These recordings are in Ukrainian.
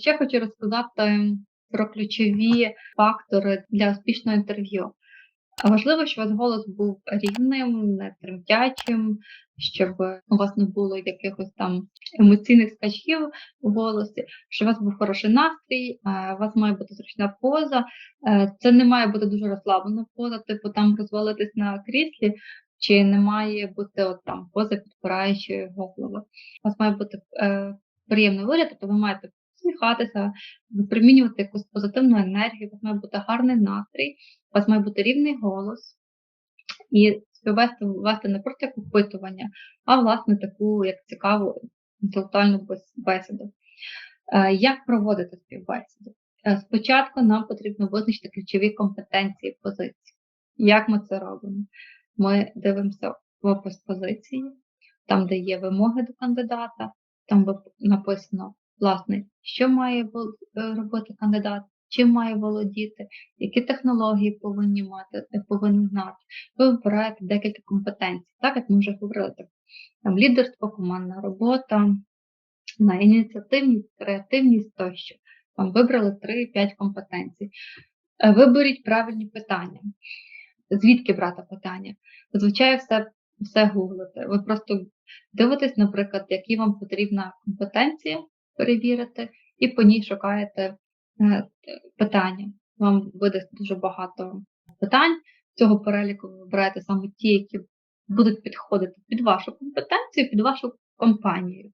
Ще хочу розказати про ключові фактори для успішного інтерв'ю. Важливо, щоб у вас голос був рівним, не тремтячим, щоб у вас не було якихось там емоційних скачків у голосі, щоб у вас був хороший настрій, у вас має бути зручна поза. Е, це не має бути дуже розслаблена поза, типу там розвалитись на кріслі, чи не має бути от там поза підпираючої голови. У вас має бути е, приємний вигляд, тобто ви маєте посміхатися, випромінювати якусь позитивну енергію, у вас має бути гарний настрій, у вас має бути рівний голос. І співвести вести не просто як опитування, а власне таку як цікаву інтелектуальну бесіду. Е, як проводити співбесіду? Е, спочатку нам потрібно визначити ключові компетенції позиції. Як ми це робимо? Ми дивимося в опис позиції, там, де є вимоги до кандидата, там написано, власне, що має е, робити кандидат, чим має володіти, які технології повинні мати, е, повинні знати. Ви вибираєте декілька компетенцій, так як ми вже говорили, так, там лідерство, командна робота, на ініціативність, креативність тощо. Там вибрали 3-5 компетенцій. Е, виберіть правильні питання. Звідки брати питання? Зазвичай все все гуглите. Ви просто дивитесь, наприклад, які вам потрібна компетенція перевірити, і по ній шукаєте Е, питання. Вам видасть дуже багато питань. Цього переліку ви вибираєте саме ті, які будуть підходити під вашу компетенцію, під вашу компанію.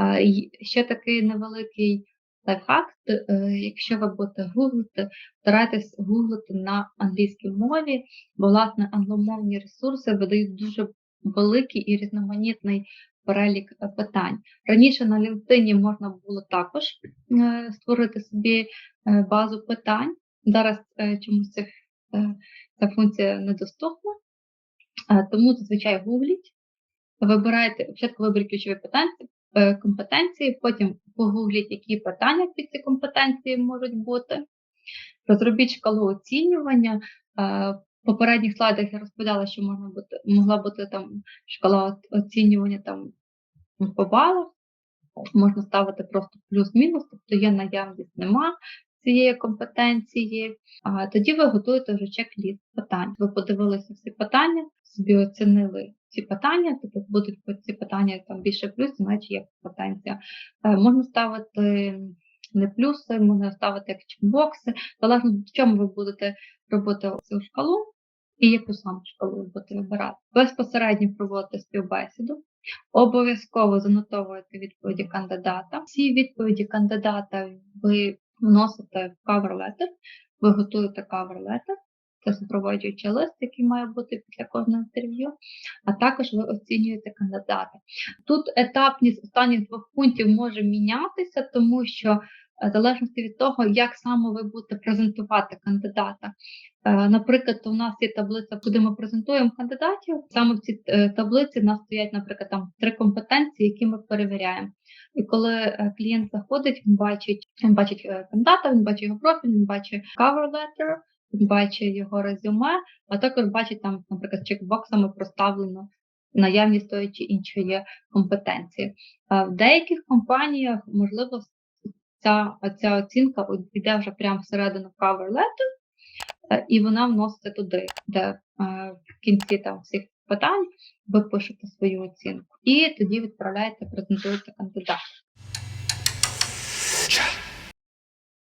Е, ще такий невеликий лайфхак, е, якщо ви будете гуглити, старайтесь гуглити на англійській мові, бо, власне, англомовні ресурси видають дуже великий і різноманітний перелік е, питань. Раніше на LinkedIn можна було також е, створити собі е, базу питань. Зараз чомусь ця функція недоступна, тому зазвичай гугліть. Вибирайте, спочатку виберіть ключові питання, компетенції, потім погугліть, які питання під ці компетенції можуть бути. Розробіть шкалу оцінювання. Попередніх слайдах я розповідала, що можна бути, могла бути там шкала оцінювання там по балах. Можна ставити просто плюс-мінус, тобто є наявність, нема цієї компетенції. А тоді ви готуєте вже чек-ліст питань. Ви подивилися всі питання, собі оцінили ці питання, тобто будуть ці питання там більше плюсів, значить є компетенція. Е, можна ставити не плюси, можна ставити як чекбокси, залежно в чому ви будете робити цю шкалу і яку саме шкалу ви будете вибирати. Безпосередньо проводити співбесіду. Обов'язково занотовуєте відповіді кандидата. Всі відповіді кандидата ви вносите в cover letter, ви готуєте cover letter, це супроводжуючий лист, який має бути після кожного інтерв'ю, а також ви оцінюєте кандидата. Тут етапність останніх двох пунктів може мінятися, тому що в залежності від того, як саме ви будете презентувати кандидата. Е, наприклад, у нас є таблиця, куди ми презентуємо кандидатів. Саме в цій е, таблиці в нас стоять, наприклад, там три компетенції, які ми перевіряємо. І коли е, клієнт заходить, він бачить, він бачить кандидата, він бачить його профіль, він бачить cover letter, він бачить його резюме, а також бачить там, наприклад, чекбоксами проставлено наявність тої чи іншої компетенції. В деяких компаніях можливо ця ця оцінка йде вже прямо всередину cover letter, е, і вона вноситься туди, де е, в кінці там всіх питань ви пишете свою оцінку. І тоді відправляєте, презентуєте кандидата.